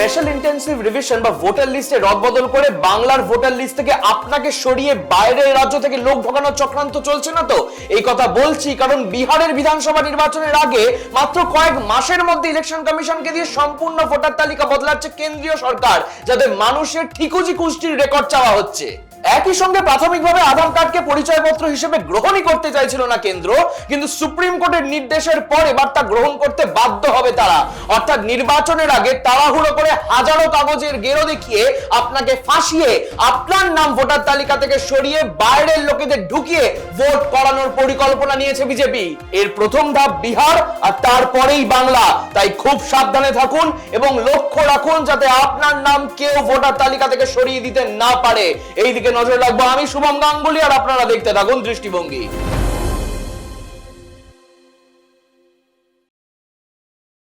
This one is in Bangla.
স্পেশাল ইন্টেন্সিভ রিভিশন বা ভোটার লিস্টে রদবদল করে বাংলার ভোটার লিস্ট থেকে আপনাকে সরিয়ে বাইরের রাজ্য থেকে লোক ঢোকানোর চক্রান্ত চলছে না তো? এই কথা বলছি কারণ বিহারের বিধানসভা নির্বাচনের আগে মাত্র কয়েক মাসের মধ্যে ইলেকশন কমিশনকে দিয়ে সম্পূর্ণ ভোটার তালিকা বদলাচ্ছে কেন্দ্রীয় সরকার, যাতে মানুষের ঠিকুজি কুষ্টির রেকর্ড চাওয়া হচ্ছে। একই সঙ্গে প্রাথমিকভাবে আধার কার্ডকে পরিচয়পত্র হিসেবে গ্রহণই করতে চাইছিল না কেন্দ্র, কিন্তু সুপ্রিম কোর্টের নির্দেশের পর এবার তা গ্রহণ করতে বাধ্য হবে তারা। অর্থাৎ নির্বাচনের আগে তাড়াহুড়ো করে হাজারো কাগজের গেরো দেখিয়ে আপনাকে ফাঁসিয়ে আপনার নাম ভোটার তালিকা থেকে সরিয়ে বাইরের লোকেদের ঢুকিয়ে ভোট করানোর পরিকল্পনা নিয়েছে বিজেপি। এর প্রথম ধাপ বিহার আর তারপরেই বাংলা। তাই খুব সাবধানে থাকুন এবং লক্ষ্য রাখুন যাতে আপনার নাম কেউ ভোটার তালিকা থেকে সরিয়ে দিতে না পারে। এই দিকে নজর রাখব আমি শুভম গাঙ্গুলি আর আপনারা দেখতে থাকুন দৃষ্টিভঙ্গি।